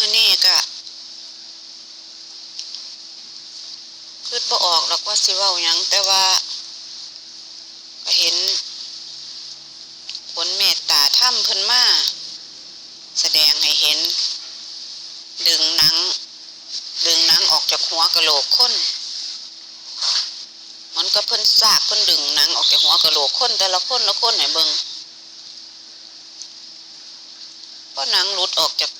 มือนี่ก็คิดบ่ออกหรอกว่าสิเว้าหยังแต่ว่าก็เห็นผลเมตตาถ้ำเพิ่นมาแสดงให้เห็น ดึงหนัง ดึงหนังออกจากหัวกะโหลกคนมันก็เพิ่นซากเพิ่นดึงหนังออกจากหัวกะโหลกคนแต่ละคนละคนให้เบิงพอหนังหลุดออกจาก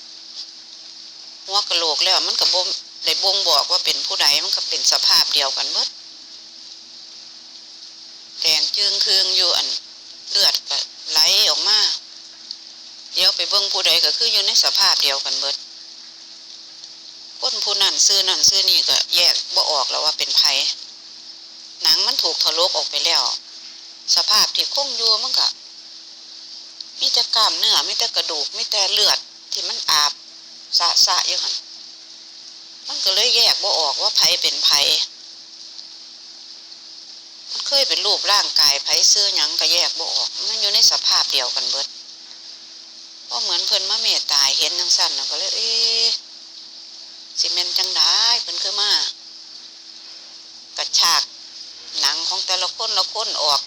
กะโหลกแล้ว มันก็บ่ได้บ่งบอกว่าเป็นผู้ใดมันก็เป็นสภาพเดียวกันเบิดแดงจึงคืองอยู่อันเลือดก็ไหลออกมาเดี๋ยวไปเบิ่งผู้ใดก็คืออยู่ในสภาพเดียวกันเบิดคนผู้นั้นซื้อนั่นซื้อนี่ก็แยกบ่ออกแล้วว่าเป็นไผหนังมันถูกทะลกออกไปแล้ว สภาพที่คงอยู่มันก็มีแต่กล้ามเนื้อมีแต่กระดูกมีแต่เลือดที่มันอาบ สะสะอยู่หันมันก็เลยแยกบ่ออกว่าไผเป็นไผมันเคยเป็นรูปร่างกายไผซื้อหยังก็แยกบ่ออก มันอยู่ในสภาพเดียวกันเบิดเพราะเหมือนเพิ่นมาเมตตาเห็นจังสั้นก็เลยเอ๊ะสิเมนจังได้เพิ่นคือมากระชากหนังของแต่ละคนละคนออก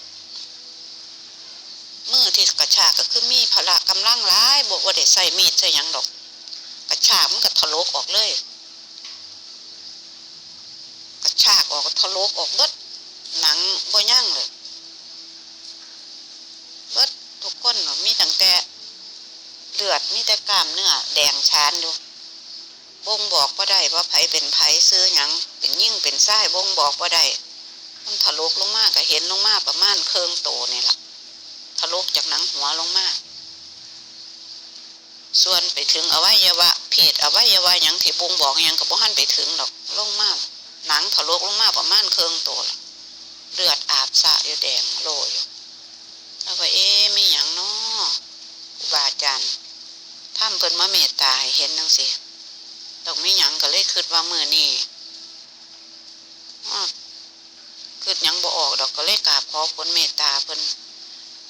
มือที่กระชากก็คือมีพละกำลังร้ายบอกว่าได้ใส่มีดใส่ยังดอกากมันก็ทะลกออกเลยกระชากออกก็ทะลกออกเบิดหนังบ่ย่างเลยเบิดทุกคนน่ะมีตั้งแต่เลือดมีแต่กล้ามเนื้อแดงชานอยู่บ่งบอกว่าได้ว่าไผเป็นไผซื้อหยังเป็นยิ่งเป็นไส้บ่งบอกว่าได้มันทะลกลงมาก็เห็นลงมากประมาณเครื่องโตนี่แหละทะลกจากหนังหัวลงมาก ส่วนไปถึงอวัยวะเพศอวัยวะหยังที่บ่งบอกหยังกับบ่หันไปถึงดอกลงมากหนังทะลกลงมากประมาณเครื่องตละเลือดอาบสะอยู่แดงโลอยู่แล้วว่าเอ๊ะมีหยังเนาะบาอาจารย์ถ้ำเพิ่นมาเมตตาเห็นจังสิต้องมีหยังก็เลยคิดว่ามือนี่คิดหยังบ่ออกดอกก็เลยกราบขอผลเมตตาเพิ่น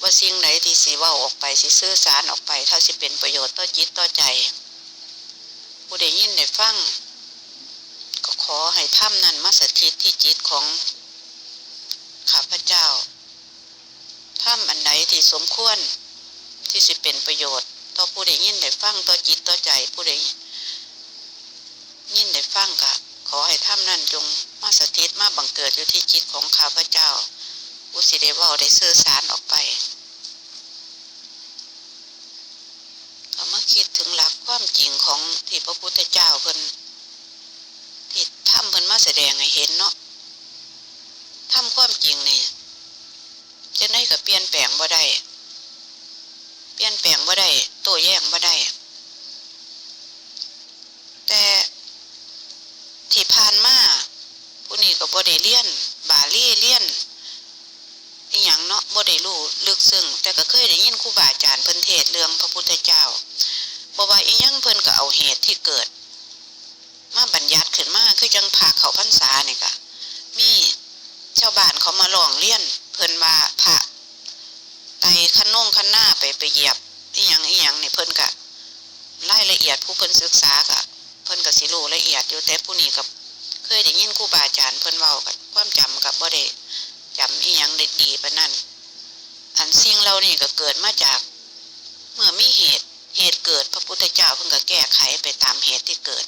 ว่าสิ่งไหนที่สีว่าออกไปสิสื่อสารออกไป เท่าสิเป็นประโยชน์ต่อจิตต่อใจ ผู้ใดยินได้ฟังก็ขอให้ถ้ำนั้นมาสถิตที่จิตของข้าพเจ้าถ้ำอันไหนที่สมควรที่สิเป็นประโยชน์ ต่อผู้ใดยินได้ฟังต่อจิตต่อใจผู้ใดยินได้ฟังกะขอให้ถ้ำนั้นจงมาสถิตมาบังเกิดอยู่ที่จิตของข้าพเจ้าผู้สิได้เว่าได้สื่อสารออกไป ก็มาคิดถึงหลัก ความจริงของที่พระพุทธเจ้าเพิ่นที่ทำเพิ่นมาแสดงให้เห็นเนาะทำความจริงนี่จะได้ก็เปลี่ยนแปลงบ่ได้เปลี่ยนแปลงบ่ได้โต้แย้งบ่ได้แต่ที่ผ่านมาผู้นี้ก็บ่ได้เรียน บาลีเรียนอีหยังเนาะบ่ได้รู้ลึกซึ้งแต่ก็เคยได้ยินครูบาอาจารย์เพิ่นเทศเรื่องพระพุทธเจ้า บ่ว่าอียังเพิ่นก็เอาเหตุที่เกิด มาบัญญัติขึ้นมาคือจังพาเขาพรรษาเนี่ก็มีชาวบ้านเขามาร้องเรียน เพิ่นว่าพระไตคันนงคันหน้าไปไปเหยียบอียังอียังเนี่ยเพิ่นก็รายละเอียดผู้เพิ่นศึกษาก็เพิ่นก็สิรู้ละเอียดอยู่แต่ผู้นี้ก็เคยได้ยินครูบาอาจารย์เพิ่นเว้ากับความจำกับบ่ได้จำอียังได้ดีปะนั่นอันสิ่งเหล่านี้ก็เกิดมาจาก เมื่อมีเหตุ เหตุเกิดพระพุทธเจ้าเพิ่งก็แก้ไขไปตามเหตุที่เกิด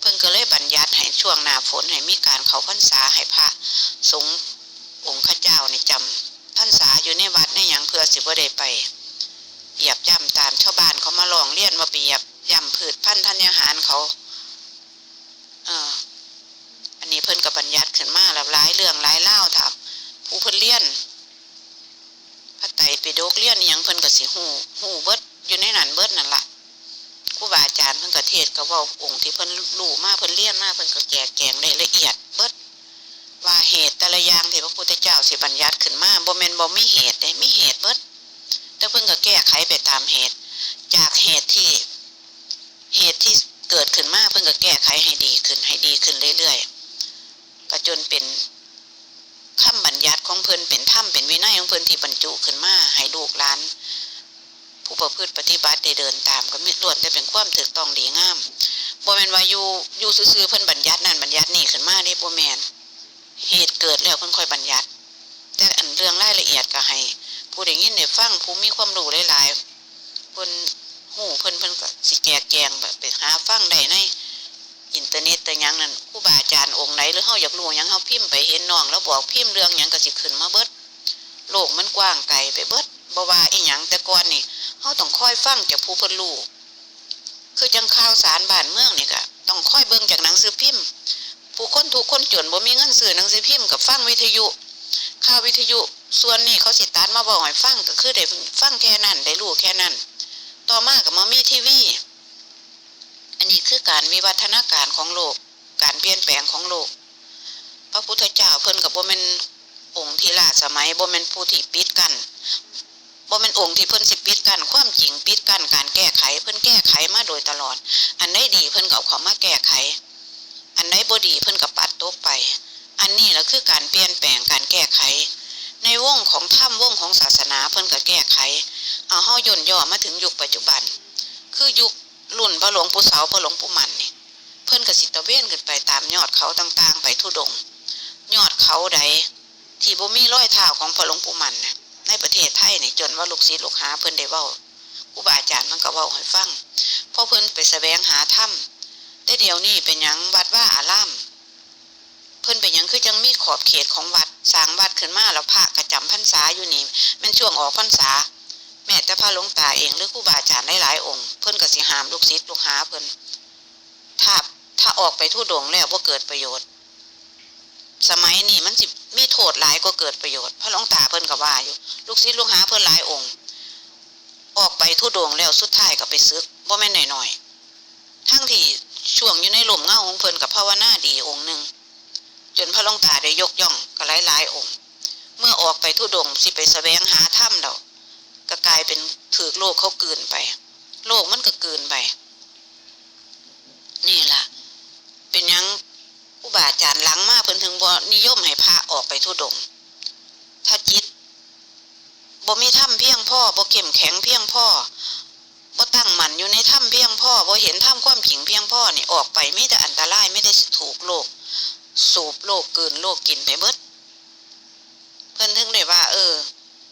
เพิ่งก็เลยบัญญัติให้ช่วงหน้าฝนให้มีการเขาพรรษาให้พระสงฆ์องค์ข้าเจ้าในจำพรรษาอยู่ในวัดในหยังเพื่อสิบ่ได้ไปเหยียบย่ำตามชาวบ้านเขามาลองเลียนว่าไปเหยียบย่ำพืชพันธุ์ธัญญาหารเขาเอออันนี้เพิ่นก็บัญญัติขึ้นมาแล้วหลายเรื่องหลายเล่าถามผู้เพิ่นเลี้ยนพระไตรปิฎกเลี้ยนอิหยังเพิ่นก็สิฮู้ฮู้เบิด อยู่ในนั้นเบิดนั่นล่ะครูบาอาจารย์เพิ่นก็เทศก็เว้าองค์ที่เพิ่นรู้มากเพิ่นเลี้ยนมากเพิ่นก็แจกแจงได้ละเอียดเบิดว่าเหตุแต่ละอย่างที่พระพุทธเจ้าสิบัญญัติขึ้นมาบ่แม่นบ่มีเหตุเด้มีเหตุเบิดแต่เพิ่นก็แก้ไขไปตามเหตุ จากเหตุที่เหตุที่เกิดขึ้นมาเพิ่นก็แก้ไขให้ดีขึ้นให้ดีขึ้นเรื่อยๆก็จนเป็นคำบัญญัติของเพิ่นเป็นถ้ำเป็นวินัยของเพิ่นที่บรรจุขึ้นมาให้ลูกหลาน ผู้ประพฤติปฏิบัติได้เดินตามก็มีล้วนแต่เป็นความถูกต้องดีงามบ่แมนว่าอยู่อยู่ซื่อๆเพิ่นบัญญัตินั่นบัญญัตินี่ขึ้นมาเด้บ่แมนเหตุเกิดแล้วเพิ่นค่อยบัญญัติ แต่อันเรื่องรายละเอียดก็ให้ ผู้ได้ยินได้ฟังผู้มีความรู้หลายๆเพิ่นฮู้เพิ่นเพิ่นก็สิแจกแจงแบบไปหาฟังได้ในอินเทอร์เน็ตแต่ยังนั่นครูบาอาจารย์องค์ไหนหรือเฮาอยากรู้ยังเฮาพิมพ์ไปเห็นน้องแล้วบอกพิมพ์เรื่องหยังก็สิขึ้นมาเบิดโลกมันกว้างไกลไปเบิดบ่ว่าอีหยังแต่ก่อนนี่ เฮาต้องคอยฟังจากผู้เพิ่นรู้คือจังข่าวสารบ้านเมืองนี่ก็ต้องคอยเบิ่งจากหนังสือพิมพ์ ผู้คนทุกคนจนบ่มีเงินซื้อหนังสือพิมพ์กับฟังวิทยุข่าววิทยุส่วนนี้เขาสิตัดมาบอกให้ฟังก็คือได้ฟังแค่นั้นได้รู้แค่นั้น ต่อมาก็มามีทีวีอันนี้คือการวิวัฒนาการของโลก การเปลี่ยนแปลงของโลก พระพุทธเจ้าเพิ่นก็บ่แม่นองค์ที่ล่าสมัยบ่แม่นผู้ที่ปิดกัน บ่แม่นองค์ที่เพิ่นสิปิดกั้นความจริงปิดกั้นการแก้ไข เพิ่นแก้ไขมาโดยตลอด อันใดดีเพิ่นก็เอาเข้ามาแก้ไข อันใดบ่ดีเพิ่นก็ปัดตกไป อันนี้แหละคือการเปลี่ยนแปลงการแก้ไข ในวงของถ้ำวงของศาสนาเพิ่นก็แก้ไข เอาเฮาย่นย่อมาถึงยุคปัจจุบัน คือยุครุ่นพระหลวงปู่เสาพระหลวงปู่มันนี่เพิ่นก็สิตะเวนขึ้นไปตามยอดเขาต่างๆ ไปทุดง ยอดเขาใดที่บ่มีรอยเท้าของพระหลวงปู่มันน่ะ ในประเทศไทยนี่จนว่าลูกศิษย์ลูกหาเพิ่นได้เว้าครูบาอาจารย์มันก็เว้าให้ฟังพราะเพิ่นไปแสวงหาถ้ำแต่เดี๋ยวนี้เป็นยังวัดว่าอารามเพิ่นเป็นยังคือจังมีขอบเขตของวัดสร้างวัดขึ้นมาแล้วพระกระจำพรรษาอยู่นี่มันช่วงออกพรรษา แม้แต่พระหลวงตาเองหรือครูบาอาจารย์หลายๆองค์เพิ่นก็สิหามลูกศิษย์ลูกหาเพิ่นถ้าถ้าออกไปทุดงแล้วบ่เกิดประโยชน์ สมัยนี้มันสิ มีโทษหลายก็เกิดประโยชน์พระหลวงตาเพิ่นก็ว่าอยู่ ลูกศิษย์ลูกหาเพิ่นหลายองค์ ออกไปทุดงแล้วสุดท้ายก็ไปซึกบ่แม่นหน้อยๆทั้งที่ช่วงอยู่ในหล่มเงาของเพิ่นกับภาวนาดีองค์หนึ่งจนพระหลวงตาได้ยกย่องก็หลายหลายองค์ เมื่อออกไปทุดงสิไปแสวงหาถ้ำเราก็กลายเป็นถือโลกเขากืนไป โลกมันก็กืนไป นี่ล่ะเป็นหยังผู้บาอาจารย์หลังมาเพิ่นถึงบ่นิยมให้พระออกไปทุดง ถ้าจิตบ่มีถ้ำเพียงพ่อบ่เข้มแข็งเพียงพ่อบ่ตั้งมั่นอยู่ในถ้ำเพียงพ่อบ่เห็นถ้ำความผิงเพียงพ่อนี่ออกไปไมีแต่อันตรายไม่ได้ถูกโลก สูบโลกกลืนโลกกินไปเบิดเพิ่นถึงได้ว่า เออ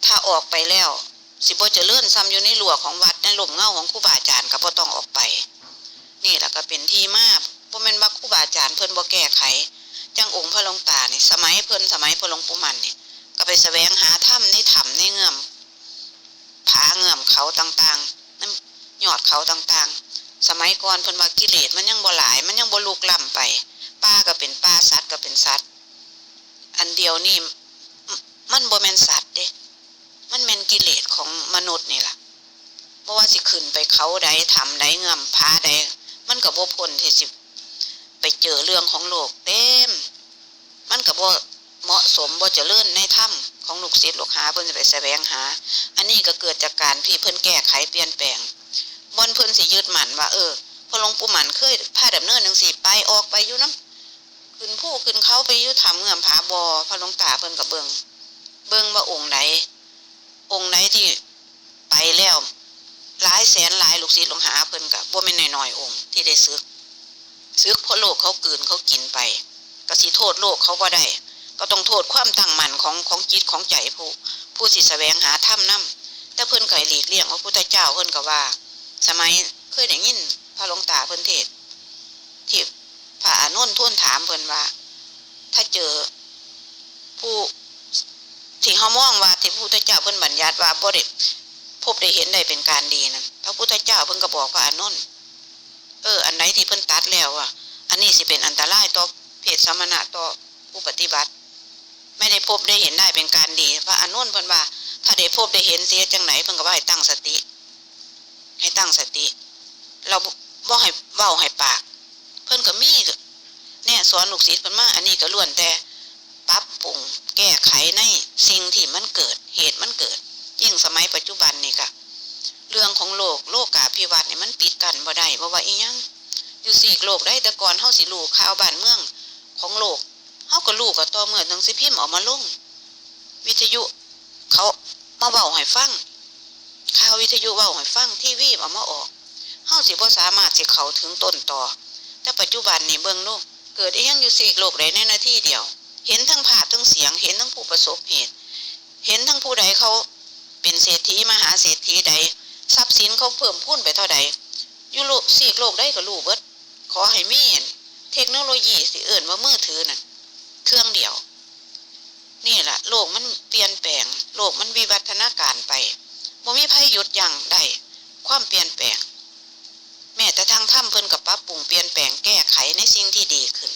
ถ้าออกไปแล้ว สิบ่จะเลื่อนซ้ำอยู่ในหลัวของวัดในหล่มเงาของครูบาอาจารย์ก็บ่ต้องออกไป นี่แหละก็เป็นที่มา บ่แม่นว่าครูบาอาจารย์เพิ่นบ่แก้ไข จังองค์พระหลวงตานี่สมัยเพิ่นสมัยพระหลวงปู่มันนี่ก็ไปแสวงหาถ้ำในถ้ำในเงื่อมผาเงื่อมเขาต่างๆน้ำยอดเขาต่างๆ สมัยก่อนเพิ่นว่ากิเลสมันยังบ่หลาย มันยังบ่ลุกล้ำไปป่าก็เป็นป่าสัตว์ก็เป็นสัตว์ อันเดียวนี่มันบ่แม่นสัตว์เด้ มันแม่นกิเลสของมนุษย์นี่ล่ะบ่ว่าสิขึ้นไปเขาใดทำใดเงื่อมผาใดมันก็บ่พ้นที่สิ ไปเจอเรื่องของโลกเต็ม มันก็บ่เหมาะสมบ่เจริญในถ้ำของลูกศิษย์ลูกหาเพิ่นสิไปแสวงหา อันนี้ก็เกิดจากการที่เพิ่นแก้ไขเปลี่ยนแปลงบนเพิ่นสิยึดหมันว่าเออพอลงปู่หมันเคยพาดำเนินจังซี่ไปออกไปอยู่น้ำขึ้นผู้ขึ้นเขาไปอยู่ถ้ำเงื่อมผาบ่พระลงตาเพิ่นก็เบิงเบิงว่าองค์ใดองค์ใดที่ไปแล้วหลายแสนหลายลูกศิษย์ลูกหาเพิ่นก็บ่แม่นน้อยๆองค์ที่ได้ซึก ซึกเพราะโลกเขากลืนเขากินไปก็สิโทษโลกเขาบ่ได้ ก็ต้องโทษความตั้งมั่นของของจิตของใจผู้ ผู้สิแสวงหาถ้ำนํแต่เพิ่นก็ให้หลีกเลี่ยงพระพุทธเจ้าเพิ่นก็ว่า สมัยเคยได้ยินพระหลวงตาเพิ่นเทศที่พระอานนท์ทูลถามเพิ่นว่า ถ้าเจอผู้ที่เฮามองว่าที่พระพุทธเจ้าเพิ่นบัญญัติว่าบ่ได้พบได้เห็นได้เป็นการดีนั้นพระพุทธเจ้าเพิ่นก็บอกพระอานนท์ เออ อันไหนที่เพิ่นตัดแล้วอะ อันนี้สิเป็นอันตรายต่อเพศสมณะต่อผู้ปฏิบัติ ไม่ได้พบได้เห็นได้เป็นการดีพระอานนท์เพิ่นว่า ถ้าได้พบได้เห็นเสียจังไหนเพิ่นก็ว่าให้ตั้งสติ ให้ตั้งสติ เราบ่ให้เว้าให้ปาก เพิ่นก็มีเนี่ยสอนลูกศิษย์เพิ่นมาอันนี้ก็ล้วนแต่ปรับปรุงแก้ไขในสิ่งที่มันเกิด เหตุมันเกิด ยิ่งสมัยปัจจุบัน ของโลกโลกาภิวัตน์นี่มันปิดกันบ่ได้บ่ว่าอีหยังอยู่สีกโลกได้แต่ก่อนเฮาสิรู้ข่าวบ้านเมืองของโลกเฮาก็รู้ก็ต่อเมื่อหนังสือพิมพ์ออกมาลง วิทยุเขามาเว้าให้ฟังข่าววิทยุเว้าให้ฟังทีวีเอามาออกเฮาสิบ่สามารถสิเข้าถึงต้นต่อ แต่ปัจจุบันนี่เบิ่งลูกเกิดอีหยังอยู่ซีกโลกใดในนาทีเดียว เห็นทั้งภาพทั้งเสียงเห็นทั้งผู้ประสบเหตุ เห็นทั้งผู้ใดเขาเป็นเศรษฐีมหาเศรษฐีใด ทรัพย์สินเขาเพิ่มพูนไปเท่าใดยู่โลกซีกโลกได้ก็รู้เบิดขอให้มีเห็นเทคโนโลยีสิเอิ่นว่ามือถือนั่นเครื่องเดียว นี่แหละโลกมันเปลี่ยนแปลง โลกมันวิวัฒนาการไปบ่มีภัยหยุดยั้งได้ความเปลี่ยนแปลง แม้แต่ทางถ้ำเพิ่นกับปรับปรุงเปลี่ยนแปลงแก้ไขในสิ่งที่ดีขึ้น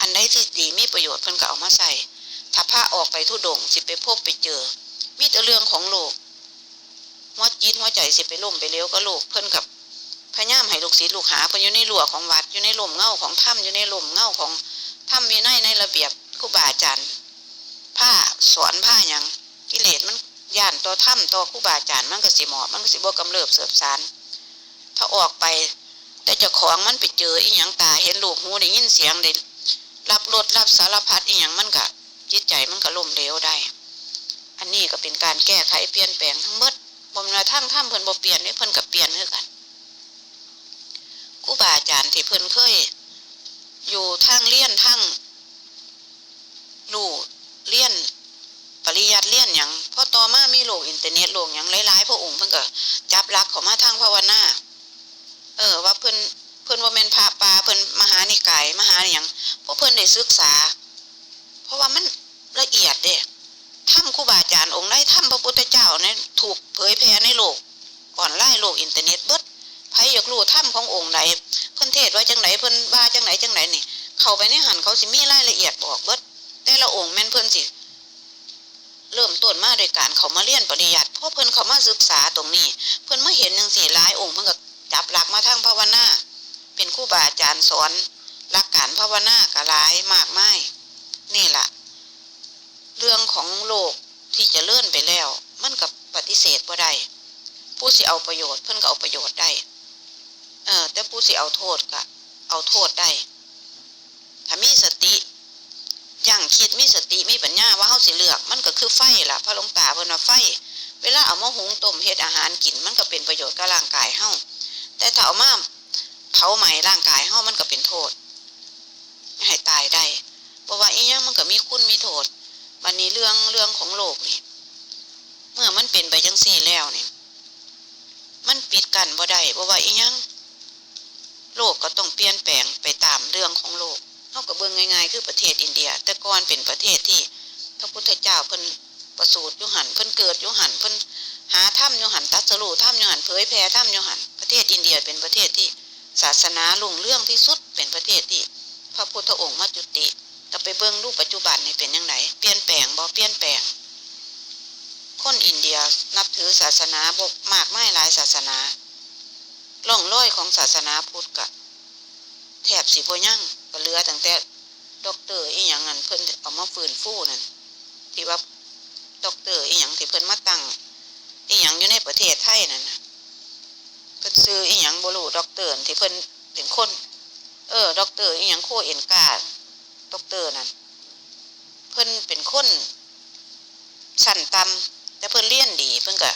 อันใดที่ดีมีประโยชน์เพิ่นก็เอามาใส่ถ้าพาออกไปทุดงสิไปพบไปเจอ มีแต่เรื่องของโลก หัวจิตหัวใจสิไปล่มไปเลี้ยวก็โลกเพิ่นกับพยายามให้ลูกศิษย์ลูกหาเพิ่นอยู่ในหลัวของวัดอยู่ในล่มเงาของถ้ำอยู่ในล่มเงาของถ้ำมีในในระเบียบครูบาอาจารย์ผ้าสอนผ้ายังกิเลสมันย่านต่อถ้ำต่อครูบาอาจารย์มันก็สิหมาะมันก็สิบ่กำเริบเสืบสารถ้าออกไป แต่เจ้าของมันไปเจออีหยังตาเห็นลูกหูได้ยินเสียงได้รับรสรับสารพัดอีหยังมันก็จิตใจมันก็ล่มเหลวได้ อันนี้ก็เป็นการแก้ไขเปลี่ยนแปลงทั้งหมด บ่มาทั้งถ้ำเพิ่นบ่เปลี่ยนนี่เพิ่นก็เปลี่ยนคือกันครูบาอาจารย์ที่เพิ่นเคย อยู่ทางเลี้ยนทั้งลู่เลี้ยนปริยัติเลี้ยนหยังพอต่อมามีโลกอินเทอร์เน็ตโลกหยังหลายๆพระองค์เพิ่นก็จับหลักเข้ามาทางภาวนาเออ ว่าเพิ่นเพิ่นว่าแม่นพระปาเพิ่นมหานิกายมหาอหยังพราะเพิ่นได้ศึกษา เพราะว่ามันละเอียดเด้ ถ้ำครูบาอาจารย์องค์ใดถ้ำพระพุทธเจ้าเนี่ยถูกเผยแพร่ในโลกออนไลน์โลกอินเทอร์เน็ตเบิดไผอยากรู้ถ้ำขององค์ใดเพิ่นเทศว่าจังไหนเพิ่นว่าจังไหนจังไหนนี่ เข้าไปในหันเขาสิมีรายละเอียดบอกเบิดแต่ละองค์แม่นเพิ่นสิเริ่มต้นมาโดยการเขามาเรียนปริยัติเพราะเพิ่นเขามาศึกษาตรงนี้ เพิ่นมาเห็นจังสี่หลายองค์เพิ่นก็จับหลักมาทางภาวนาเป็นครูบาอาจารย์สอนหลักการภาวนาก็หลายมากมายนี่แหละ เรื่องของโลกที่จะเลื่อนไปแล้ว มันกับปฏิเสธบ่ได้ผู้สิเอาประโยชน์เพิ่นก็เอาประโยชน์ได้เออแต่ผู้สิเอาโทษก็เอาโทษได้ถ้ามีสติอยังคิดมีสติมีปัญญาว่าเฮาสิเลือก มันก็คือไฟล่ะพระหลวงตาเพิ่นว่าไฟ เวลาเอามาหุงต้มเฮ็ดอาหารกิน มันก็เป็นประโยชน์กับร่างกายเฮาแต่ถ้าเอามาเผาไหม้ร่างกายเฮามันก็เป็นโทษให้ตายได้เพราะว่าอีหยังมันก็มีคุณมีโทษ วันนี้เรื่องเรื่องของโลกนี่ เมื่อมันเป็นไปจังซี่แล้วนี่ มันปิดกันบ่ได้เพราะว่าอีหยังโลกก็ต้องเปลี่ยนแปลงไปตามเรื่องของโลกเฮาก็เบิ่งง่ายๆ คือประเทศอินเดีย แต่ก่อนเป็นประเทศที่พระพุทธเจ้าเพิ่นประสูติยู่หันเพิ่นเกิดยู่หันเพิ่นหาถ้ำโยหันตัสรูถ้ำโยหันเผยแผ่ถ้ำโยหันประเทศอินเดียเป็นประเทศที่ศาสนาลุ่งเรื่องที่สุดเป็นประเทศที่ พระพุทธองค์มาจุติ แต่ไปเบิ่งรูปปัจจุบันนี่เป็นยังไงเปลี่ยนแปลงบ่เปลี่ยนแปลง คนอินเดียนับถือศาสนาบกมากไม่หลายศาสนาล่องร้อยของศาสนาพุทธกะแทบสิบ่ยั่งก็เลือตั้งแต่ด็อกเตอร์อีหยังนั่นเพิ่นเอามาฟื้นฟูนั่นที่ว่าด็อกเตอร์อีหยังที่เพิ่นมาตั้งอีหยังอยู่ในประเทศไทยนั่นนะเพิ่นซื้ออีหยังบรูด็อกเตอร์ที่เพิ่นเป็นคน เออด็อกเตอร์อีหยังโคเอ็นกา ด็อกเตอร์นั่นเพิ่นเป็นคนชั้นต่ำแต่เพิ่นเรียนดี เพิ่นก็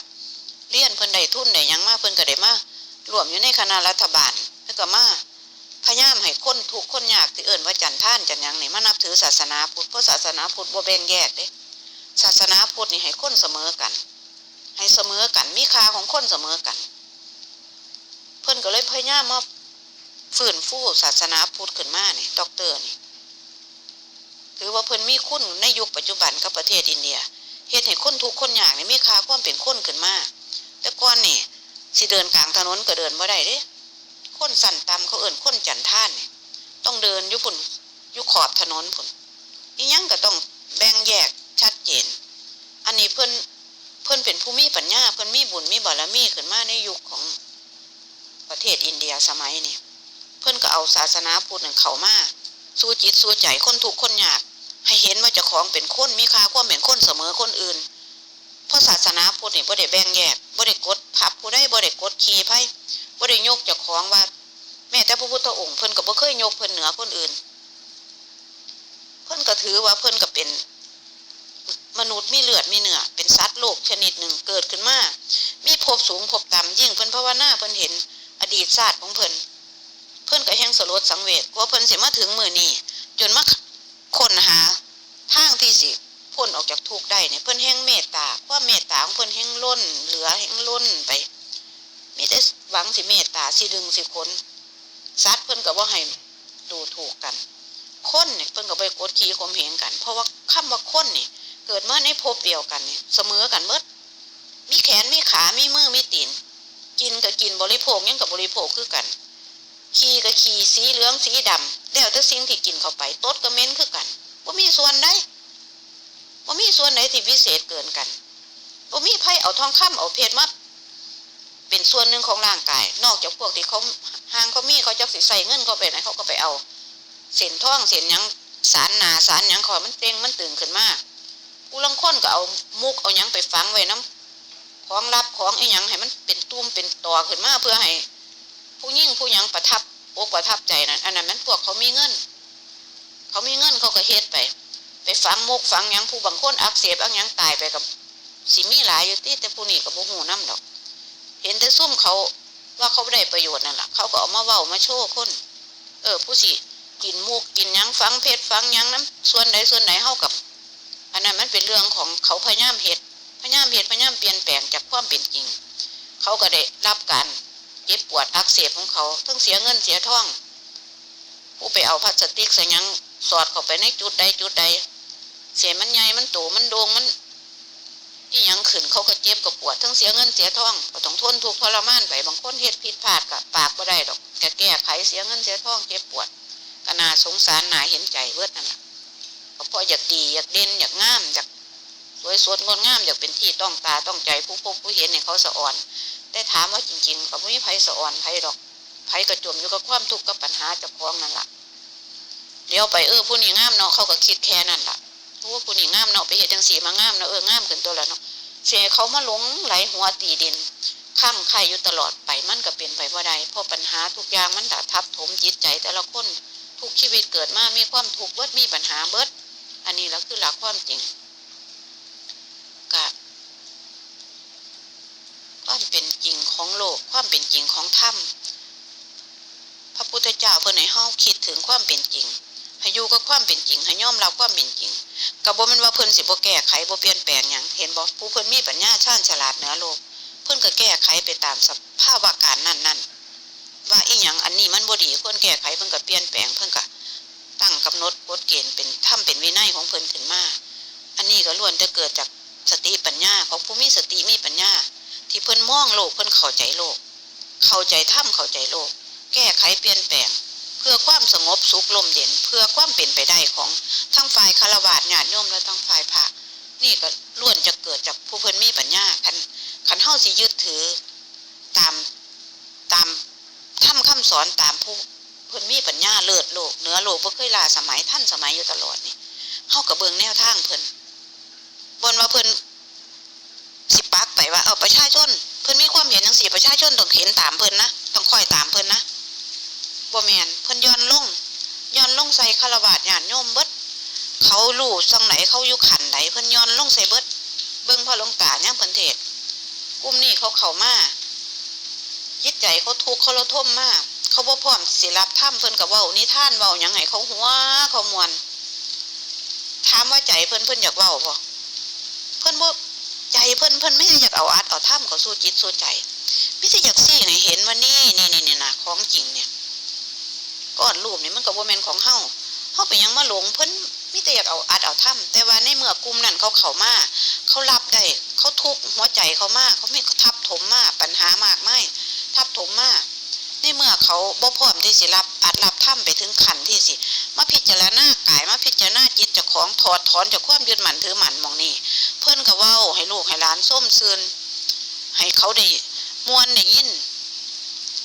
เรียนเพิ่นได้ทุนได้ยังมากเพิ่นก็ได้มารวมอยู่ในคณะรัฐบาลแล้วก็มาพยายามให้คนถูกคนยากที่เอิ่นว่าจันท่านจันยังนี่มานับถือศาสนาพุทธเพราะศาสนาพุทธบ่แบ่งแยกเด้ศาสนาพุทธนี่ให้คนเสมอกัน ให้เสมอกันมีค่าของคนเสมอกัน เพิ่นก็เลยพยายามมาฟื้นฟูศาสนาพุทธขึ้นมาเนี่ยด็อกเตอร์นี่ เพิ่นมีคุณในยุคปัจจุบันกับประเทศอินเดียเฮ็ดให้คนทุกคนยากนี่มีค่าความเป็นคนขึ้นมาแต่ก่อนนี่สิเดินกลางถนนก็เดินบ่ได้เด้คนสั่นตำเขาเอิ่นคนจันท่านนี่ต้องเดินยู่พุ่นยู่ขอบถนนพุ่นอีหยังก็ต้องแบ่งแยกชัดเจน อันนี้เพิ่นเพิ่นเป็นผู้มีปัญญาเพิ่นมีบุญมีบารมีขึ้นมาในยุคของประเทศอินเดียสมัยนี้เพิ่นก็เอาศาสนาพุทธนั่นเข้ามาสู้จิตสู้ใจคนทุกคนยาก ให้เห็นว่าเจ้าของเป็นคนมีค่าความเป็นคนเสมอคนอื่น เพราะศาสนาพุทธนี่บ่ได้แบ่งแยกบ่ได้กดพับผู้ใดบ่ได้กดขี่ไผบ่ได้ยกเจ้าของว่า แม้แต่พระพุทธองค์เพิ่นก็บ่เคยยกเพิ่นเหนือคนอื่น เพิ่นก็ถือว่าเพิ่นก็เป็น มนุษย์มีเลือดมีเนื้อเป็นสัตว์โลกชนิดหนึ่งเกิดขึ้นมามีภพสูงภพต่ำยิ่งเพิ่นภาวนาเพิ่นเห็นอดีตชาติของเพิ่นเพิ่นก็แห่งสลดสังเวชกว่าเพิ่นสิมาถึงมือนี้จนมา คนหาทางที่สิพ้นออกจากทุกข์ได้เนี่ยเพิ่นแห่งเมตตาความเมตตาของเพิ่นแห่งล้น เหลือแห่งล้นไปมีแต่หวังสิเมตตาสิดึงสิคนสัตว์เพิ่นก็บ่ให้ดูถูกกันคนเนี่ยเพิ่นก็ไปกดขี่ข่มเหงกัน เพราะว่าคำว่าคนนี่เกิดเมาในภพเดียวกันนี่เสมอกันเบิดมีแขนมีขามีมือมีตีนกินก็กินบริโภคยังกับบริโภคคือกัน ขี่ก็ขี่สีเหลืองสีดำ แล้วแต่สิ่งที่กินเข้าไปตดก็เม็นคือกันว่ามีส่วนใดว่ามีส่วนไหนที่พิเศษเกินกันว่ามีไพ่เอาทองคำเอาเพชรมาเป็นส่วนหนึ่งของร่างกาย นอกจากพวกที่เขาห้างเขามีเขาจะสิใส่เงินเขาไปไหนเขาก็ไปเอาเส้นท่องเส้นยังสารหนาสารยังคอยมันเต็งมันตึงขึ้นมาผู้ลังคนก็เอามุกเอายังไปฝังไว้น้ำของรับของไอ้ยังให้มันเป็นตุ้มเป็นตอขึ้นมาเพื่อให้ ผู้ยิ่งผู้ยังประทับ อกประทับใจนั่นอันนั้นมันพวกเขามีเงิน เขามีเงินเขาก็เฮ็ดไป ไปฝังมุกฝังยังผู้บางคนอักเสบอักยังตายไปกับสิมีหลายอยู่ที่แต่ผู้นี้กับบ่หูน้ำดอก เห็นแต่ซุ่มเขาว่าเขาได้ประโยชน์นั่นแหละเขาก็เอามาเว้ามาโชว์คน เออ ผู้สิกินมูกกินยังฟังเพชรฟังยังน้ำส่วนใดส่วนไหนเท่ากับ อันนั้นมันเป็นเรื่องของเขาพยายามเหตุพยายามเหตุพยายามเปลี่ยนแปลงจากความเป็นจริง เขาก็ได้รับการ เจ็บปวดอักเสบของเขาทั้งเสียเงินเสียท่อง ผู้ไปเอาพลาสติกใส่ยังสอดเข้าไปในจุดใดจุดใด เสียมันใหญ่มันโตมันโดงมันที่ยังขืนเขาก็เจ็บก็ปวดทั้งเสียเงินเสียท่องก็ต้องทนทุกข์ทรมานไปบางคนเหตุผิดพลาดกับปากก็ได้ดอกแกแก้ไขเสียเงินเสียท่องเจ็บปวดก็น่าสงสารน่าเห็นใจเวิร์ดนั่นแหละเพราะอยากดีอยากเด่นอยากงามอยากสวยสดงดงามอยากเป็นที่ต้องตาต้องใจผู้พบผู้เห็นเนี่ยเขาสะอ่อน แต่ถามว่าจริงๆก็ไม่มีไผสะอ่อนไผดอกไผกระจุมอยู่กับความทุกข์กับปัญหาจากคองนั่นแหละเลี้ยวไปเออผู้นี้งามเนาะเขาก็คิดแค่นั้นล่ะโอ้ผู้นี้งามเนาะไปเห็นจังสีมางามเนาะเอองามขึ้นตัวละเนาะเสียเขามาหลงไหลหัวตีดินข้างไข่อยู่ตลอดไปมันก็เป็นไปว่าใดเพราะปัญหาทุกอย่างมันทับถมจิตใจ แต่ละคนทุกชีวิตเกิดมามีความทุกข์เบิดมีปัญหาเบิด อันนี้แหละคือหลักความจริงกะความเป็นจริง ของโลกความเป็นจริงของธรรมพระพุทธเจ้าเพื่อให้เฮาคิดถึงความเป็นจริงให้อยู่กับความเป็นจริงให้ยอมรับความเป็นจริงกับบ่แมันว่าเพิ่นสิบ่แก้ไขบ่เปลี่ยนแปลงหยังเห็นบ่ผู้เพิ่นมีปัญญาชาญฉลาดเหนือโลก เพิ่นก็แก้ไขไปตามสภาพวะการนั้นๆว่าอีหยังอันนี้มันบ่ดีควรแก้ไขเพิ่นก็เปลี่ยนแปลงเพิ่นก็ตั้งกำหนดกฎเกณฑ์เป็นทำเป็นวินัยของเพิ่นขึ้นมา อันนี้ก็ล้วนจะเกิดจากสติปัญญาของผู้มีสติมีปัญญา ที่เพิ่นมองโลกเพิ่นเข้าใจโลก เข้าใจธรรมเข้าใจโลก แก้ไขเปลี่ยนแปลง เพื่อความสงบสุขลมเย็น เพื่อความเป็นไปได้ของทั้งฝ่ายคารวะญาติโยมและทั้งฝ่ายพระนี่ก็ล้วนจะเกิดจากผู้เพิ่นมีปัญญาคันคันเฮาสิยึดถือตามตามทำคำสอนตามผู้เพิ่นมีปัญญาเลิศโลกเหนือโลกบ่เคยลาสมัยท่านสมัยอยู่ตลอดนี่เฮากับเบิงแนวทางเพิ่นบนว่าเพิ่น ไปว่าเอาประชาชนเพิ่นมีความเห็นจังซี่ประชาชนต้องเห็นตามเพิ่นนะต้องคอยตามเพิ่นนะบ่แมนเพิ่นย้อนลงย้อนลงใส่คารวะญาติโยมเบิดเขารู้สังไหนเขาอยู่ขันไหนเพิ่นย้อนลงใส่เบิดเบิ่งพระลงตาเนี่ยเพิ่นเทศกลุ่มนี้เขาเข้ามาจิตใจเขาทุกข์เขาระทมมากเขาบ่พร้อมสิรับถ้ำเพิ่นกับว้านิท่านเว้าหยังไงเขาหัวเขามวนถามว่าใจเพิ่นเพิ่นอยากเว้าบ่เพิ่นบ่ ใจเพิ่นเพิ่นไม่ได้อยากเอาอัดเอาถ้ำเขาสู้จิตสู้ใจไม่ได้อยากซี่ให้เห็นว่านี่นี่นี่นี่นะของจริงเนี่ยก้อนรูปนี่มันก็บ่แม่นของเฮาเฮาไปยังมาหลงเพิ่นมิแต่อยากเอาอัดเอาถ้ำแต่ว่าในเมื่อกลุ่มนั้นเขาเข้ามาเขารับได้เขาทุกหัวใจเขามากเขาไม่ทับถมมากปัญหามากไม่ทับถมมากในเมื่อเขาบ่พร้อมที่สิรับอัดรับถ้ำไปถึงขันที่สิมาพิจารณากายมาพิจารณาจิตเจ้าของถอดถอนจากความยึดมั่นถือมั่นมองนี่ เพิ่นก็เว้า ให้ลูกให้หลานส้มซืนให้เขาได้มวนได้ยิน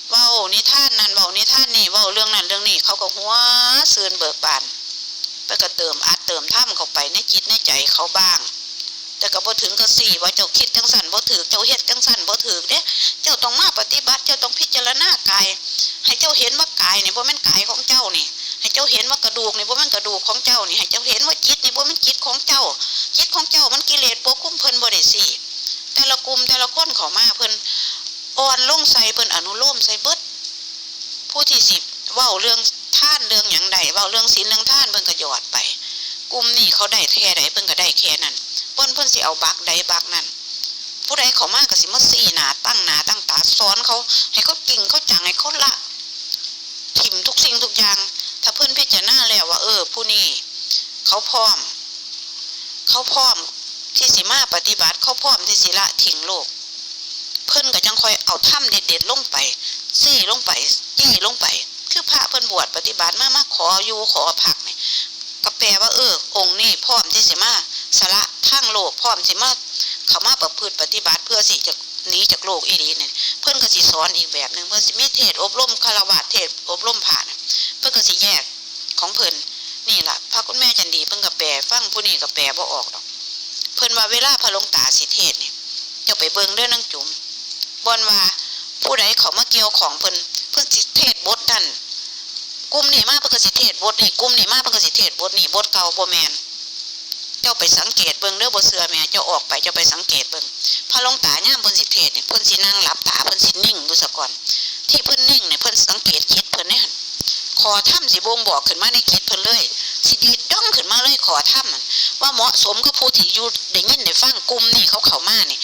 เว้านิท่านนั่นเว้านิท่านนี่เว้าเรื่องนั้นเรื่องนี้เขาก็หัวซืนเบิกบานไปก็เติมอัดเติมถ้ำเข้าไปในจิตในใจเขาบ้าง แต่ก็บ่ถึงก็สี่ว่าเจ้าคิดจังสันบ่ถือเจ้าเฮ็ดจังสันบ่ถือเด้เจ้าต้องมาปฏิบัติ เจ้าต้องพิจารณากาย ให้เจ้าเห็นว่ากายนี่บ่แม่นกายของเจ้านี่ ให้เจ้าเห็นว่ากระดูกนี่บ่แมันกระดูกของเจ้านี่ให้เจ้าเห็นว่าจิตนี่บ่แมันจิตของเจ้า จิตของเจ้ามันกิเลสปกคุมเพิ่นบ่ได้สิแต่ละกลุ่มแต่ละคนเข้ามาเพิ่นอ่อนลงใส่เพิ่นอนุโลมใส่เบิดผู้ที่สิเว้าเรื่องท่านเรื่องหยังใดว้าเรื่องศีลเรื่องท่านเพิ่นก็หยอดไป กลุ่มนี้เขาได้แค่ใดเพิ่นก็ได้แค่นั้นเพิ่นเพิ่นสิเอาบักใดบักนั้นผู้ใดเขามาก็สิมาซี่หนาตั้งหนาตั้งตาสอนเขาให้เขาจริงเขาจังให้เขาละ ถิ่มทุกสิ่งทุกอย่าง ถ้าเพิ่นพิจารณาแล้วว่า เออ ผู้นี้เขาพร้อม เขาพร้อมที่สิมาปฏิบัติ เขาพร้อมที่สิละทิ้งโลก เพิ่อนก็จังคอยเอาถ้ำเด็ดๆลงไปซี่ลงไปจี้ลงไป คือพระเพิ่อนบวชปฏิบัติมามาขออยู่ขอพักนี่ก็แปลว่าเออ องค์นี้พร้อมที่สิมาสละทางโลกพร้อมสิมาเขามาประพฤติปฏิบัติเพื่อสิจะหนีจากโลกอีดีเนี่ยเพิ่อนก็สิสอนอีกแบบหนึ่งเพิ่นสิมีเทศอบรมคารวะเทศอบรมผ่าน เพิ่นก็สิแยกของเพิ่นนี่ล่ะพระคุณแม่จันดีเพิ่นก็แปลฟังผู้นี้ก็แปลบ่ออกดอก เพิ่นว่าเวลาพระลงตาสิเทศเนี่เจ้าไปเบิ่งเด้อนางจุ๋มบ่นว่าผู้ใดเขามาเกี่ยวของเพิ่นเพิ่นสิเทศบทนั่นกลุ่มนี้มาเพิ่นก็สิเทศบทนี่กลุ่มนี้มาเพิ่นก็สิเทศบทนี่บทเก่าบ่แม่นเจ้าไปสังเกตเบิ่งเด้อบ่เชื่อแม่เจ้าออกไปเจ้าไปสังเกตเบิ่งพระลงตายามเพิ่นสิเทศน์นี่เพิ่นสินั่งหลับตาเพิ่นสินิ่งดูซะก่อนที่เพิ่นนิ่งเนี่ยเพิ่นสังเกตจิตเพิ่นเนี่ย ขอถ้ำสิบ่งบอกขึ้นมาในจิตเพิ่นเลย สิดีดด้องขึ้นมาเลยขอถ้ำว่าเหมาะสมกับผู้ที่อยู่ได้ยินได้ฟังกลุ่มนี่เขาเข้ามานี่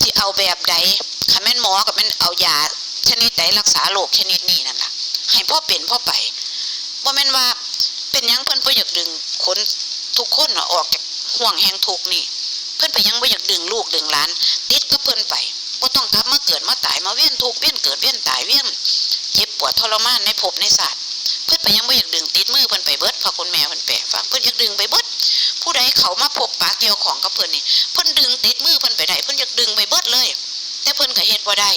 ที่เอาแบบใดคันแม่นหมอกับแม่นเอายาชนิดใดรักษาโรคชนิดนี้นั่นล่ะให้พ่อเป็นพ่อไปบ่แม่นว่าเป็นยังเพิ่นบ่อยากดึงคนทุกคนน่ะออกจากห่วงแห่งทุกนี่ เพิ่นไปยังบ่อยากดึงลูกดึงหลานติดกับเพิ่นไปบ่ต้องกลับมาเกิดมาตายมาเวียนทุกเวียนเกิดเวียนตายเวียนเจ็บปวดทรมานในภพในศาสตร์ พิ่นไปยังบ่อยากดึงติดมือเพิ่นไปเบิดพอคุณแม่เพิ่นแปลฟังเพิ่นอยากดึงไปเบิดผู้ใดเขามาพบปะเกี่ยวของกับเพิ่นนี่เพิ่นดึงติดมือเพิ่นไปได้เพิ่นอยากดึงไปเบิดเลย แต่เพิ่นก็เฮ็ดบ่ได้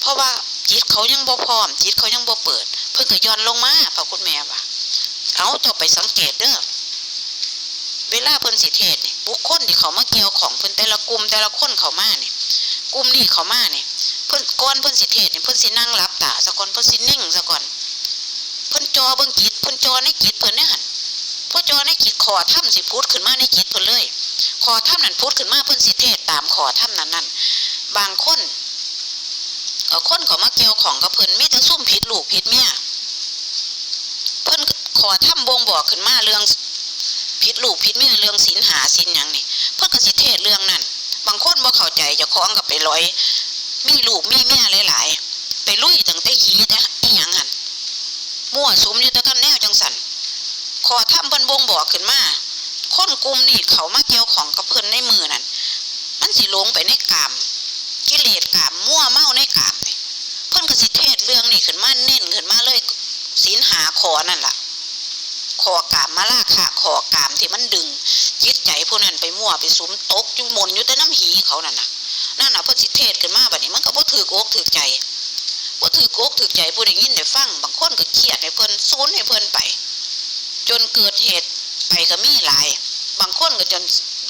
เพราะว่าจิตเขายังบ่พร้อม จิตเขายังบ่เปิด เพิ่นก็ย้อนลงมาพอคุณแม่ว่าเอาเจ้าไปสังเกตเด้อเวลาเพิ่นสิเทศนี่บุคคลที่เขามาเกี่ยวของเพิ่นแต่ละกลุ่มแต่ละคนเขามานี่กลุ่มนี้เขามานี่เพิ่นก่อนเพิ่นสิเทศนี่เพิ่นสินั่งหลับตาซะก่อนเพิ่นสินิ่งซะก่อนเพิ่น จอเบิ่งจิตเพิ่นจอในจิตเพิ่นเนี่ยหั่นพอจอในจิตขอถ้ำสิพูดขึ้นมาในจิตเพิ่นเลยขอถ้ำนั้นพูดขึ้นมาเพิ่นสิเทศตามขอถ้ำนั้นนั่นบางคนเออคนขามาเกี่ยวของกับเพิ่นมีแต่ซุ่มผิดลูกผิดเมียเพิ่นขอถ้ำบงบอกขึ้นมาเรื่องผิดลูกผิดเมียเรื่องศีลหาศีลหยังนี่เพื่อกสิเทศเรื่องนั้นบางคนบ่เข้าใจจะคล้องกับไปร้อย มีลูกมีเมียหลาย ๆ ไปลุยตั้งแต่หีแต่ มั่วสุมอยู่แต่กันแนวจังสันขอทำเพิ่นบงบอกขึ้นมาคนกลุ่มนี่เขามาเกี่ยวของกับเพิ่นในมือนั่นมันสิลงไปในกาม กิเลสกามมั่วเมาในกามนี่เพิ่นก็สิเทศเรื่องนี้ขึ้นมาเน้นขึ้นมาเลยศีลหาขอนั่นล่ะขอกามมาลาคะขอกามที่มันดึงจิตใจผู้นั้นไปมั่วไปสุมตกอยู่หมนอยู่แต่น้ำหีเขานั่นน่ะนั่นน่ะเพิ่นสิเทศขึ้นมาแบัดนี้มันก็บ่ถืออกถือใจ บ่ถือกอกถือใจผู้ได้ยินได้ฟัง บางคนก็เครียดให้เพิ่นซูนให้เพิ่นไป จนเกิดเหตุไปก็มีหลาย บางคนก็จน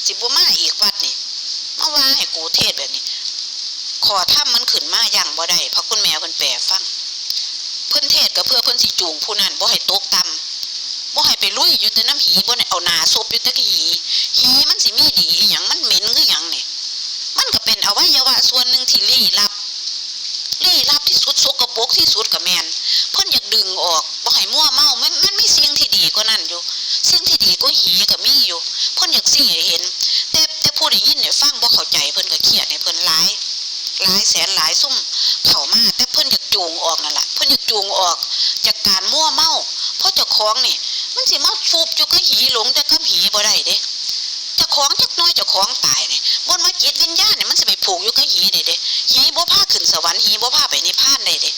สิบ่มาอีกวัดนี่มาว่าให้กูเทศแบบนี้ ขอถ้ำมันขึ้นมาอย่างบ่ได้เพราะคุณแม่เพิ่นแปลฟัง เพิ่นเทศก็เพื่อเพิ่นสิจูงผู้นั้นบ่ให้ตกต่ำบ่ให้ไปลุยอยู่แต่น้ำหีบ่ได้เอาหนาซบอยู่แต่กหีหีมันสิมีดีอหยังมันเหม็นคือหยังนี่มันก็เป็นอวัยวะส่วนหนึ่งที่ลี้ลับ สุดสกปรกที่สุดกับแมนเพิ่นอยากดึงออกบ่ให้มั่วเมามันมันมีสิ่งที่ดีกว่านั้นอยู่สิ่งที่ดีก็หีก็มีอยู่ เพิ่นอยากสิให้เห็น แต่แต่ผู้ได้ยินเนี่ยฟังบ่เข้าใจเพิ่นก็เครียดให้เพิ่นหลายหลายแสนหลายซุ่มเข้ามาแต่เพิ่นอยากจูงออกนั่นล่ะเพิ่นอยากจูงออก จากการมั่วเมาเพราะเจ้าของนี่มันสิมาฟูบจุกกะหีหลงแต่กับหีบ่ได้เด้ จ้าของจักน้อยเจ้าของตายเนี่ยบนมาจิตวิญญาณเนี่ยมันสิไปผูกอยู่กับหีได้เด้หีบ่พาขึ้นสวรรค์หีบ่พาไปนิพพานได้เด้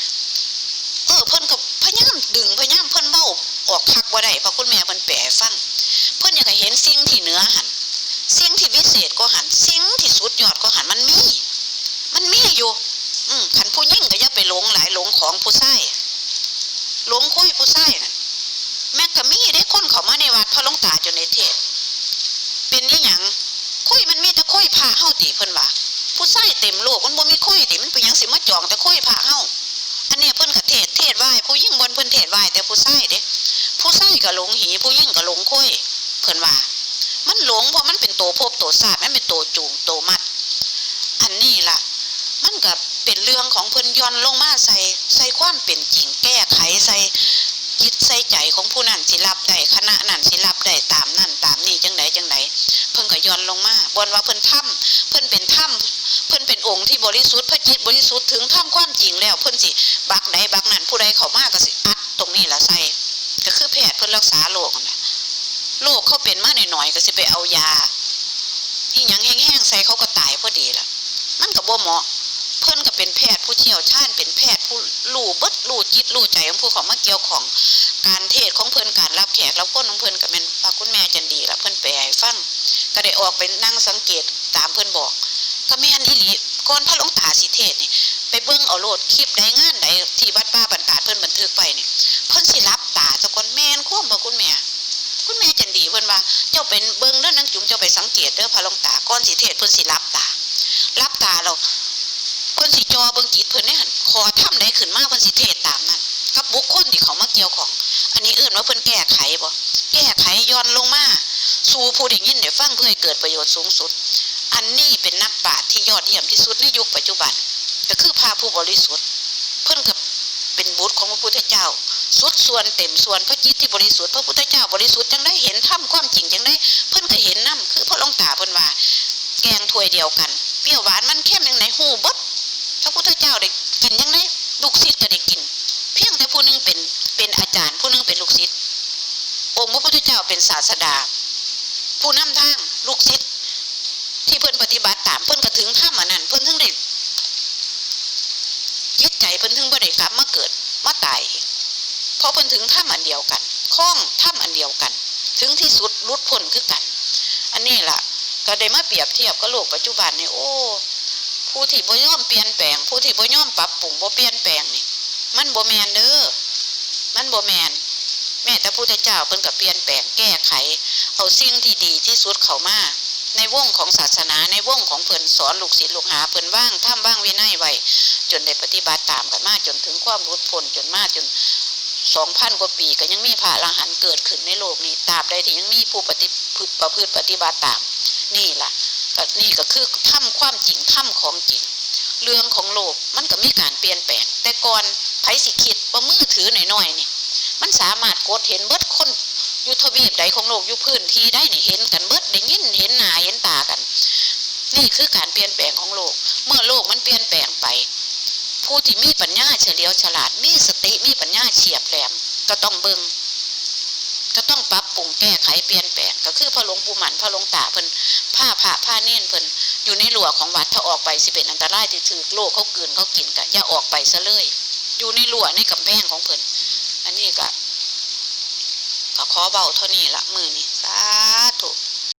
เออเพิ่นก็พยายามดึงพยายามเพิ่นเว้าออกคักบ่ได้เพราะคุณแม่เพิ่นแปลฟังเพิ่นอยากเห็นสิ่งที่เหนือหันสิ่งที่วิเศษก็หันสิ่งที่สุดยอดก็หันมันมี มันมีอยู่ อืมคันผู้หญิงก็อย่าไปหลงหลายหลงของผู้ชายหลงคุยผู้ชายนั่นแม่ก็มีได้คนเขามาในวัดพระลงตาจนในเทศ เป็นนี่หยังคุยมัน มีแต่คุยพาเฮาติเพิ่นว่าผู้ใส่เต็มโลกมันบ่มีคุยติมันเป็นหยังสิมาจองแต่คุยพาเฮาอันนี้เพิ่นก็เทศเทศไหว้ผู้ยิ่งบนเพิ่นเทศไหว้แต่ผู้ผู้ชายเด้ผู้ชายก็หลงหีผู้หญิงก็หลงค่อยเพิ่นว่า มันหลงเพราะมันเป็นโตภพโตศาสตร์มันเป็นโตจูงโตมัด อันนี้ล่ะ มันก็เป็นเรื่องของเพิ่นย้อนลงมาใส่ใส่ความเป็นจริงแก้ไขใส่จิตใส่ใจของผู้นั้นสิรับได้คณะนั้นสิรับได้ตามนั่นตามนี่จังไดจังไดเพิ่นก็ย้อนลงมาบนว่าเพิ่นถ้ำ เพิ่นเป็นถ้ำเพิ่นเป็นองค์ที่บริสุทธิ์พระจิตบริสุทธิ์ถึงถ้ำความจริงแล้วเพิ่นสิบักใดบักนั้นผู้ใดเขามาก็สิอัดตรงนี้ละใส่ก็คือแพทย์เพิ่นรักษาโรคนั่นแหละโรคเขาเป็นมากหน่อยๆก็สิไปเอายาอีหยังแห้งๆใส่เขาก็ตายพอดีละมันก็บ่เหมาะเพิ่นก็เป็นแพทย์ผู้เชี่ยวชาญเป็นแพทย์ผู้รู้เบิดรู้จิตรู้ใจของผู้เขามาเกี่ยวของการเทศของเพิ่นการรับแขกรับคนของเพิ่นก็แม่นพระคุณแม่จันดีละเพิ่นแปลให้ฟัง ก็ได้ออกไปนั่งสังเกตตามเพิ่อนบอกก็แม่นอีหลีก่อนพระหลวงตาสิเทศน์นี่ไปเบิ่งเอาโลดคลิปใดงานใดที่วัดป่าบรรดาเพิ่อนบันทึกไว้นี่เพิ่นสิรับตาซะก่อนแม่นความบ่คุณแม่คุณแม่จันดีเพิ่อนว่า เจ้าเป็นเบิ่งเด้อนังจุ๋มเจ้าไปสังเกตเด้อพระหลวงตาก่อนสิเทศเพิ่นสิรับตารับตาเราเพิ่นสิจอเบิ่งจิตเพิ่อนได้หั่นขอทำได้ขึ้นมาเพิ่นสิเทศตามนั้นกับบุคคลที่เขามาเกี่ยวของ อันนี้เอื้นว่าเพิ่อนแก้ไขบ่แก้ไขย้อนลงมา สู่ผู้ได้ยินได้ฟังเพื่อให้เกิดประโยชน์สูงสุด อันนี้เป็นนักปราชญ์ที่ยอดเยี่ยมที่สุดในยุคปัจจุบันก็คือพระผู้บริสุทธิ์ เพิ่นก็เป็นบุตรของพระพุทธเจ้า สุดส่วนเต็มส่วนพระจิตที่บริสุทธิ์พระพุทธเจ้าบริสุทธิ์จังได้เห็นถ้ำความจริงจังได้เพิ่นก็เห็นนํคือพระลวงตาเพิ่นว่า แกงถ้วยเดียวกันเปรี้ยวหวานมันเข้มยังไงหูบดพระพุทธเจ้าได้กินยังไงลูกศิษย์ก็ได้กิน เพียงแต่ผู้นึงเป็นเป็นอาจารย์ผู้นึงเป็นลูกศิษย์องค์พระพุทธเจ้าเป็นศาสดา ผู้นำทางลูกศิษย์ที่เพิ่นปฏิบัติตามเพิ่นก็ถึงถ้ำอันนั้นเพิ่นถึงได้ยึดใจเพิ่นถึงบ่ได้กลับมาเกิดมาตายเพราะเพิ่นถึงถ้ำอันเดียวกันคล้องถ้ำอันเดียวกัน ถึงที่สุดรุดพ้นคือกัน อันนี้ล่ะ ก็ได้มาเปรียบเทียบกับโลกปัจจุบันนี่โอ้ผู้ที่บ่ยอมเปลี่ยนแปลง ผู้ที่บ่ยอมปรับปรุงบ่เปลี่ยนแปลงนี่ มันบ่แมนเด้อมันบ่แมนแม้แต่พุทธเจ้าเพิ่นก็เปลี่ยนแปลงแก้ไข เอาสิ่งที่ดีที่สุดเข้ามาในวงของศาสนาในวงของเพิ่อนสอนลูกศิษย์ลูกหาเพิ่นว่างท่ามว่างวินัยไว้จนได้ปฏิบัติตามกันมากจนถึงความรุดพ้นจนมากจนสองพันกว่าปีก็ยังมีพระอรหันต์เกิดขึ้นในโลกนี้ตราบใดที่ยังมีผู้ปฏิพฤติประพฤติปฏิบัติตาม นี่ล่ะก็นี่ก็คือถ้ำความจริงถ้ำของจริง เรื่องของโลกมันก็มีการเปลี่ยนแปลง แต่ก่อนไผสิคิดว่ามือถือหน่อยๆนี่มันสามารถกดเห็นเบิดคน อยุทวีปใดของโลกอยุพื้นที่ได้นี่เห็นกันเบิดได้ยินเห็นหน้าเห็นตากัน นี่คือการเปลี่ยนแปลงของโลก เมื่อโลกมันเปลี่ยนแปลงไป ผู้ที่มีปัญญาเฉลียวฉลาดมีสติมีปัญญาเฉียบแหลมก็ต้องเบิงก็ต้องปรับปรุงแก้ไขเปลี่ยนแปลงก็คือพระหลวงปู่หมันพระหลวงตาเพิ่นผ้าผ้าผ้าเน้นเพิ่นอยู่ในหลวของวัดถ้าออกไปสิเป็นอันตรายที่ถือโลกเขากืนเขากินกันอย่าออกไปซะเลย อยู่ในหลวในกำแพงของเพิ่นอันนี้ก็ ขอเบาเท่านี้ละมือนี่สาธุ